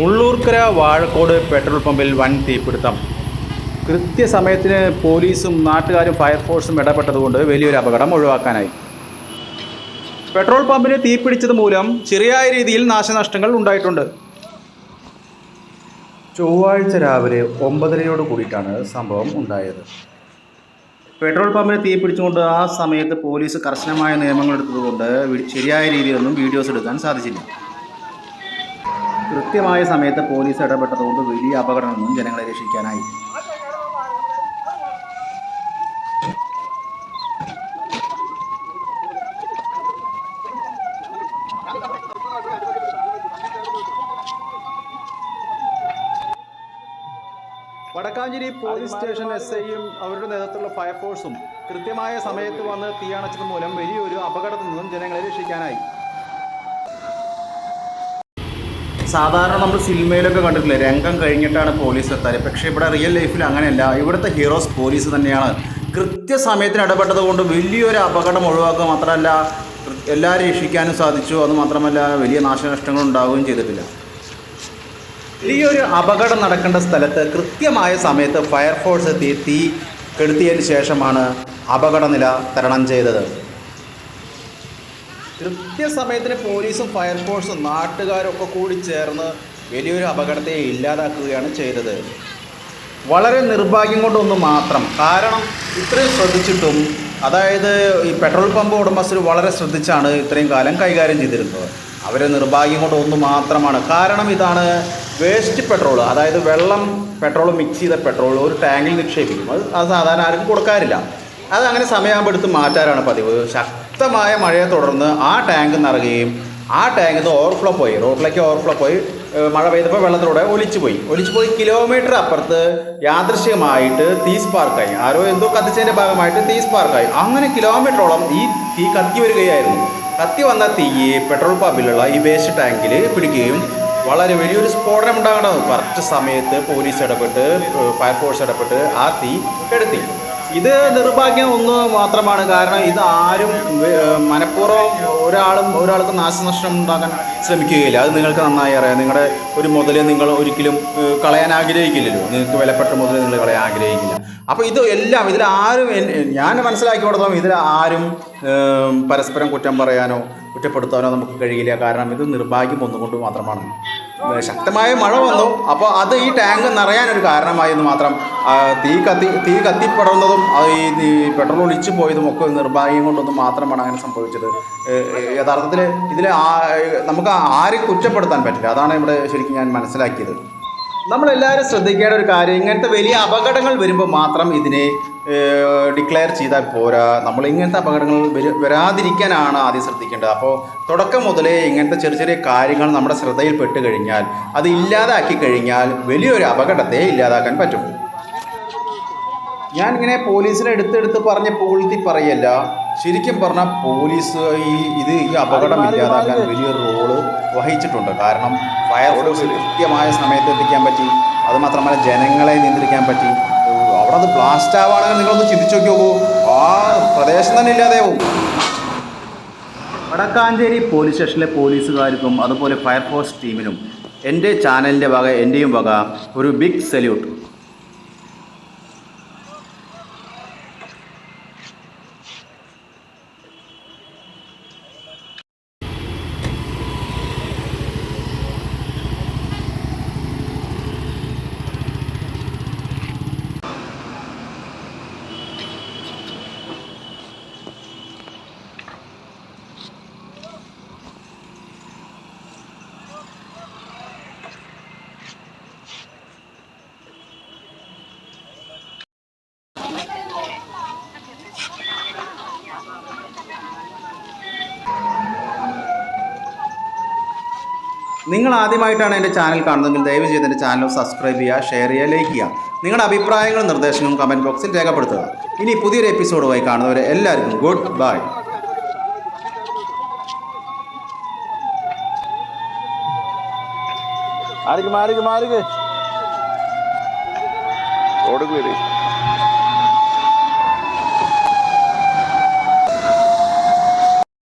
Mullurkara Vazhakkode petrol പമ്പിൽ വൻ തീപിടുത്തം. കൃത്യസമയത്തിന് പോലീസും നാട്ടുകാരും ഫയർഫോഴ്സും ഇടപെട്ടതുകൊണ്ട് വലിയൊരു അപകടം ഒഴിവാക്കാനായി. പെട്രോൾ പമ്പിന് തീപിടിച്ചത് മൂലം ചെറിയായ രീതിയിൽ നാശനഷ്ടങ്ങൾ ഉണ്ടായിട്ടുണ്ട്. ചൊവ്വാഴ്ച രാവിലെ ഒമ്പതരയോട് കൂടിയിട്ടാണ് സംഭവം ഉണ്ടായത്. പെട്രോൾ പമ്പിന് തീപിടിച്ചുകൊണ്ട് ആ സമയത്ത് പോലീസ് കർശനമായ നിയമങ്ങൾ എടുത്തതുകൊണ്ട് ശരിയായ രീതിയിലൊന്നും വീഡിയോസ് എടുക്കാൻ സാധിച്ചില്ല. കൃത്യമായ സമയത്ത് പോലീസ് ഇടപെട്ടതുകൊണ്ട് വലിയ അപകടമൊന്നും ജനങ്ങളെ രക്ഷിക്കാനായി. വടക്കാഞ്ചേരി പോലീസ് സ്റ്റേഷൻ എസ് ഐയും അവരുടെ നേതൃത്വത്തിലുള്ള ഫയർഫോഴ്സും കൃത്യമായ സമയത്ത് വന്ന് തീയണച്ചത് മൂലം വലിയൊരു അപകടത്തിൽ നിന്നും ജനങ്ങളെ രക്ഷിക്കാനായി. സാധാരണ നമ്മൾ സിനിമയിലൊക്കെ കണ്ടിട്ടില്ലേ രംഗം കഴിഞ്ഞിട്ടാണ് പോലീസ് എത്താറ്. പക്ഷേ ഇവിടെ റിയൽ ലൈഫിൽ അങ്ങനെയല്ല. ഇവിടുത്തെ ഹീറോസ് പോലീസ് തന്നെയാണ്. കൃത്യസമയത്തിന് ഇടപെട്ടത് കൊണ്ട് വലിയൊരു അപകടം ഒഴിവാക്കുക മാത്രമല്ല എല്ലാവരും രക്ഷിക്കാനും സാധിച്ചു. അത് മാത്രമല്ല വലിയ നാശനഷ്ടങ്ങൾ ഉണ്ടാവുകയും ചെയ്തിട്ടില്ല. വലിയൊരു അപകടം നടക്കേണ്ട സ്ഥലത്ത് കൃത്യമായ സമയത്ത് ഫയർഫോഴ്സ് എത്തി തീ കെടുത്തിയതിന് ശേഷമാണ് അപകടനില തരണം ചെയ്തത്. കൃത്യസമയത്തിന് പോലീസും ഫയർഫോഴ്സും നാട്ടുകാരും ഒക്കെ കൂടി ചേർന്ന് വലിയൊരു അപകടത്തെ ഇല്ലാതാക്കുകയാണ് ചെയ്തത്. വളരെ നിർഭാഗ്യം കൊണ്ടൊന്ന് മാത്രം. കാരണം ഇത്രയും ശ്രദ്ധിച്ചിട്ടും അതായത് ഈ പെട്രോൾ പമ്പ് ഉടമസ്ഥർ വളരെ ശ്രദ്ധിച്ചാണ് ഇത്രയും കാലം കൈകാര്യം ചെയ്തിരുന്നത്. അവരെ നിർഭാഗ്യം കൊണ്ട് ഒന്ന് മാത്രമാണ്. കാരണം ഇതാണ് വേസ്റ്റ് പെട്രോൾ അതായത് വെള്ളം പെട്രോൾ മിക്സ് ചെയ്ത പെട്രോൾ ഒരു ടാങ്കിൽ നിക്ഷേപിക്കും. അത് സാധാരണ ആർക്കും കൊടുക്കാറില്ല. അത് അങ്ങനെ സമയമാകുമ്പോൾ എടുത്ത് മാറ്റാറാണ് പതിവ്. ശക്തമായ മഴയെ തുടർന്ന് ആ ടാങ്ക് നിറയുകയും ആ ടാങ്കിൽ നിന്ന് ഓവർഫ്ലോ പോയി. റോഡിലേക്ക് ഓവർഫ്ലോ പോയി. മഴ പെയ്തപ്പോൾ വെള്ളത്തിലൂടെ ഒലിച്ചു പോയി ഒലിച്ചു പോയി കിലോമീറ്റർ അപ്പുറത്ത് യാദൃശ്യമായിട്ട് തീ സ്പാർക്കായി ആരോ എന്തോ കത്തിച്ചതിന്റെ ഭാഗമായിട്ട് തീ സ്പാർക്കായി അങ്ങനെ കിലോമീറ്ററോളം ഈ തീ കത്തി വരികയായിരുന്നു. കത്തി വന്ന തീ പെട്രോൾ പമ്പിലുള്ള ഈ വേസ്റ്റ് ടാങ്കിൽ പിടിക്കുകയും വളരെ വലിയൊരു സ്ഫോടനം ഉണ്ടാകണം കറക്റ്റ് സമയത്ത് പോലീസ് ഇടപെട്ട് ഫയർഫോഴ്സ് ഇടപെട്ട് ആ തീ കെടുത്തി ഇത് നിർഭാഗ്യം ഒന്ന് മാത്രമാണ്. കാരണം ഇത് ആരും മനഃപൂർവം ഒരാളും ഒരാൾക്കും നാശനഷ്ടം ഉണ്ടാക്കാൻ ശ്രമിക്കുകയില്ല. അത് നിങ്ങൾക്ക് നന്നായി അറിയാം. നിങ്ങളുടെ ഒരു മുതൽ നിങ്ങൾ ഒരിക്കലും കളയാൻ ആഗ്രഹിക്കില്ലല്ലോ. നിങ്ങൾക്ക് വിലപ്പെട്ട മുതൽ നിങ്ങൾ കളയാൻ ആഗ്രഹിക്കില്ല. അപ്പോൾ ഇത് എല്ലാം ഇതിൽ ആരും ഞാൻ മനസ്സിലാക്കി കൊടുത്തോ ഇതിൽ ആരും പരസ്പരം കുറ്റം പറയാനോ കുറ്റപ്പെടുത്താനോ നമുക്ക് കഴിയില്ല. കാരണം ഇത് നിർഭാഗ്യം ഒന്നുകൊണ്ട് മാത്രമാണ്. ശക്തമായ മഴ വന്നു. അപ്പോൾ അത് ഈ ടാങ്ക് നിറയാനൊരു കാരണമായി എന്ന് മാത്രം തീ കത്തി തീ കത്തിപ്പടർന്നതും ഈ പെട്രോൾ ഒളിച്ചു പോയതും ഒക്കെ നിർഭാഗ്യം കൊണ്ടൊന്നും മാത്രമാണ് അങ്ങനെ സംഭവിച്ചത്. യഥാർത്ഥത്തിൽ ഇതിൽ നമുക്ക് ആരെയും കുറ്റപ്പെടുത്താൻ പറ്റില്ല. അതാണ് ഇവിടെ ശരിക്കും ഞാൻ മനസ്സിലാക്കിയത്. നമ്മളെല്ലാവരും ശ്രദ്ധിക്കേണ്ട ഒരു കാര്യം ഇങ്ങനത്തെ വലിയ അപകടങ്ങൾ വരുമ്പോൾ മാത്രം ഇതിനെ ഡിക്ലെയർ ചെയ്താൽ പോരാ. നമ്മൾ ഇങ്ങനത്തെ അപകടങ്ങൾ വരാതിരിക്കാനാണ് ആദ്യം ശ്രദ്ധിക്കേണ്ടത്. അപ്പോൾ തുടക്കം മുതലേ ഇങ്ങനത്തെ ചെറിയ ചെറിയ കാര്യങ്ങൾ നമ്മുടെ ശ്രദ്ധയിൽപ്പെട്ട് കഴിഞ്ഞാൽ അത് ഇല്ലാതാക്കി കഴിഞ്ഞാൽ വലിയൊരു അപകടത്തെ ഇല്ലാതാക്കാൻ പറ്റും. ഞാനിങ്ങനെ പോലീസിനെ എടുത്തെടുത്ത് പറഞ്ഞ് പൂഴ്ത്തി പറയല്ല. ശരിക്കും പറഞ്ഞാൽ പോലീസ് ഈ ഇത് ഈ അപകടം ഇല്ലാതാക്കാൻ വലിയൊരു റോൾ വഹിച്ചിട്ടുണ്ട്. കാരണം ഫയർഫോഴ്സ് കൃത്യമായ സമയത്ത് എത്തിക്കാൻ പറ്റി. അതുമാത്രമല്ല ജനങ്ങളെ നിയന്ത്രിക്കാൻ പറ്റി. അവിടെ അത് ബ്ലാസ്റ്റ് ആവുകയാണെങ്കിൽ നിങ്ങളൊന്ന് ചിന്തിച്ചു നോക്കിയോ നോക്കൂ ആ പ്രദേശം തന്നെ ഇല്ലാതെയാവും. വടക്കാഞ്ചേരി പോലീസ് സ്റ്റേഷനിലെ പോലീസുകാർക്കും അതുപോലെ ഫയർഫോഴ്സ് ടീമിനും എന്റെ ചാനലിന്റെ വക എന്റെയും വക ഒരു ബിഗ് സല്യൂട്ട് നിങ്ങൾ ആദ്യമായിട്ടാണ് എന്റെ ചാനൽ കാണുന്നതെങ്കിൽ ദയവ് ചെയ്ത് എന്റെ ചാനൽ സബ്സ്ക്രൈബ് ചെയ്യുക ഷെയർ ചെയ്യുക ലൈക്ക് ചെയ്യുക. നിങ്ങളുടെ അഭിപ്രായങ്ങളും നിർദ്ദേശങ്ങളും കമന്റ് ബോക്സിൽ രേഖപ്പെടുത്തുക. ഇനി പുതിയൊരു എപ്പിസോഡുമായി കാണുന്നവരെ എല്ലാവർക്കും ഗുഡ് ബൈ മാറിക്ക് മാറിക്ക് മാറിക്ക് ക്ലിയർ